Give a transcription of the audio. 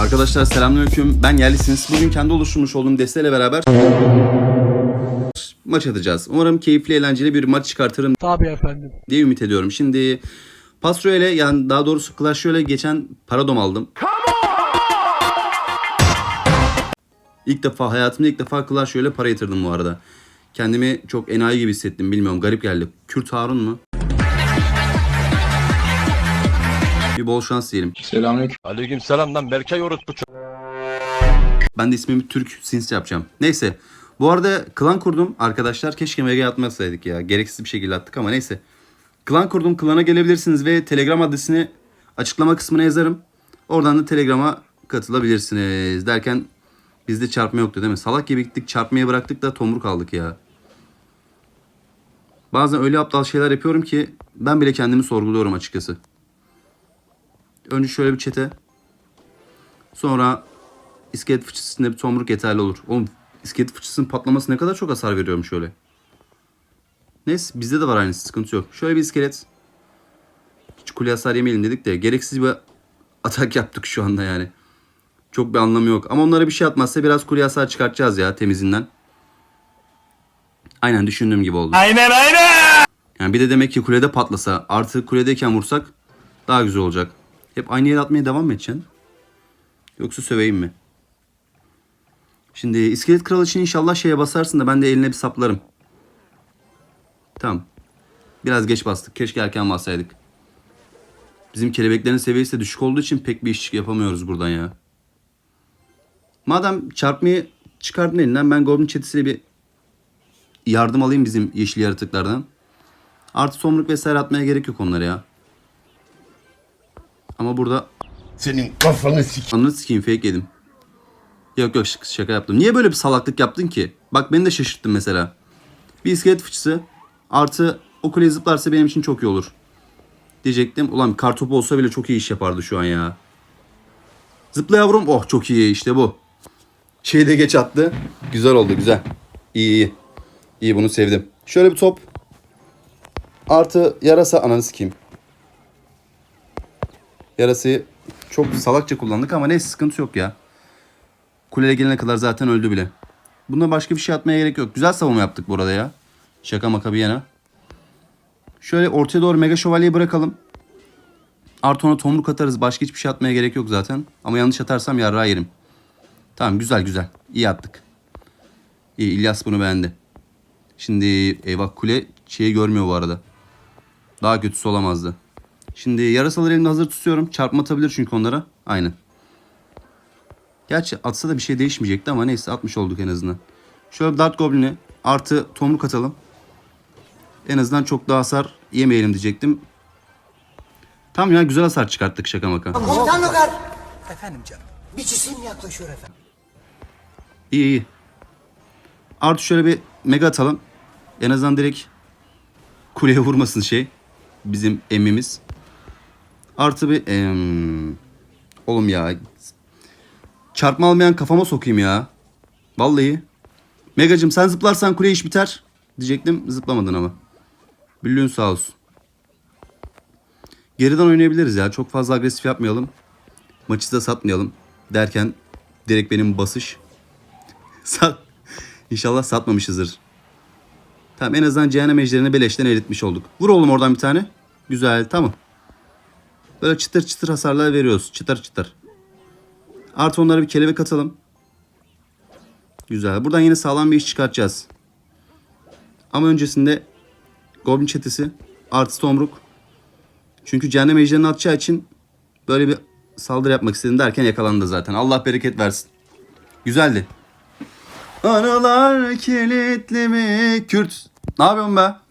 Arkadaşlar selamünaleyküm. Ben yerlisiniz. Bugün kendi oluşturmuş olduğum desteğiyle beraber maç atacağız. Umarım keyifli, eğlenceli bir maç çıkartırım Tabii efendim. diye ümit ediyorum. Şimdi Pastro ile yani daha doğrusu Clash Royale geçen Paradom aldım. İlk defa hayatımda ilk defa Clash Royale para yatırdım bu arada. Kendimi çok enayi gibi hissettim bilmiyorum garip geldi. Kürt Harun mu? Bir bol şans diyelim. Aleyküm selam lan Berkay Orut bu Ben de ismimi Türk Sins yapacağım. Neyse. Bu arada klan kurdum arkadaşlar. Keşke mega atmasaydık ya. Gereksiz bir şekilde attık ama neyse. Klan kurdum. Klana gelebilirsiniz ve Telegram adresini açıklama kısmına yazarım. Oradan da Telegram'a katılabilirsiniz. Derken bizde çarpma yoktu değil mi? Salak gibi gittik çarpmaya bıraktık da tomruk aldık ya. Bazen öyle aptal şeyler yapıyorum ki ben bile kendimi sorguluyorum açıkçası. Önce şöyle bir çete. Sonra iskelet fıçısında bir tomruk yeterli olur. Oğlum iskelet fıçısının patlaması ne kadar çok hasar veriyorum şöyle. Neyse bizde de var aynısı sıkıntı yok. Şöyle bir iskelet. Hiç kule hasar yemeyelim dedik de gereksiz bir atak yaptık şu anda yani. Çok bir anlamı yok. Ama onlara bir şey atmazsa biraz kule hasar çıkartacağız ya temizinden. Aynen düşündüğüm gibi oldu. Aynen aynen. Yani bir de demek ki kulede patlasa artı kuledeyken vursak daha güzel olacak. Hep aynı yere atmaya devam mı edeceksin? Yoksa söveyim mi? Şimdi iskelet kral için inşallah şeye basarsın da ben de eline bir saplarım. Tamam. Biraz geç bastık. Keşke erken bassaydık. Bizim kelebeklerin seviyesi de düşük olduğu için pek bir iş yapamıyoruz buradan ya. Madem çarpmayı çıkardın elinden ben Goblin çetesiyle bir yardım alayım bizim yeşil yaratıklardan. Artı tomruk vesaire atmaya gerek yok onlara ya. Ama burada Senin kafanı sik. ananı sikeyim fake yedim. Yok yok şaka, yaptım. Niye böyle bir salaklık yaptın ki? Bak beni de şaşırttın mesela. Bir iskelet fıçısı artı o kuleye zıplarsa benim için çok iyi olur. Diyecektim. Ulan kartopu olsa bile çok iyi iş yapardı şu an ya. Zıpla yavrum. Oh çok iyi işte bu. Şeyi de geç attı. Güzel oldu güzel. İyi iyi. İyi bunu sevdim. Şöyle bir top. Artı yarasa ananı sikeyim. Yarasayı çok salakça kullandık ama neyse sıkıntı yok ya. Kuleye gelene kadar zaten öldü bile. Bunda başka bir şey atmaya gerek yok. Güzel savunma yaptık burada ya. Şaka maka bir yana. Şöyle ortaya doğru mega şövalyeyi bırakalım. Artı ona tomruk atarız. Başka hiçbir şey atmaya gerek yok zaten. Ama yanlış atarsam yarrağı yerim. Tamam güzel güzel. İyi attık. İyi İlyas bunu beğendi. Şimdi eyvah kule şeyi görmüyor bu arada. Daha kötüsü olamazdı. Şimdi yarasaları elimde hazır tutuyorum. Çarpma atabilir çünkü onlara. Aynen. Gerçi atsa da bir şey değişmeyecekti ama neyse atmış olduk en azından. Şöyle Dart Goblin'i artı tomruk atalım. En azından çok daha hasar yemeyelim diyecektim. Tam ya güzel hasar çıkarttık şaka maka. Komutan Logar. Efendim canım. Bir cisim yaklaşıyor efendim. İyi iyi. Artı şöyle bir mega atalım. En azından direkt kuleye vurmasın şey. Bizim emmimiz. Artı bir... em, oğlum ya. Çarpma almayan kafama sokayım ya. Vallahi. Megacım sen zıplarsan kule iş biter. Diyecektim zıplamadın ama. Büllüğün sağ olsun. Geriden oynayabiliriz ya. Çok fazla agresif yapmayalım. Maçı da satmayalım. Derken direkt benim basış. Sat. İnşallah satmamışızdır. Tamam en azından cehennem ejderini beleşten eritmiş olduk. Vur oğlum oradan bir tane. Güzel tamam. Böyle çıtır çıtır hasarlar veriyoruz. Çıtır çıtır. Artı onlara bir kelebek atalım. Güzel. Buradan yine sağlam bir iş çıkartacağız. Ama öncesinde Goblin çetesi artı tomruk. Çünkü cehennem ejderini atacağı için böyle bir saldırı yapmak istedim derken yakalandı zaten. Allah bereket versin. Güzeldi. Aralar kilitli mi Kürt? Ne yapıyorsun be?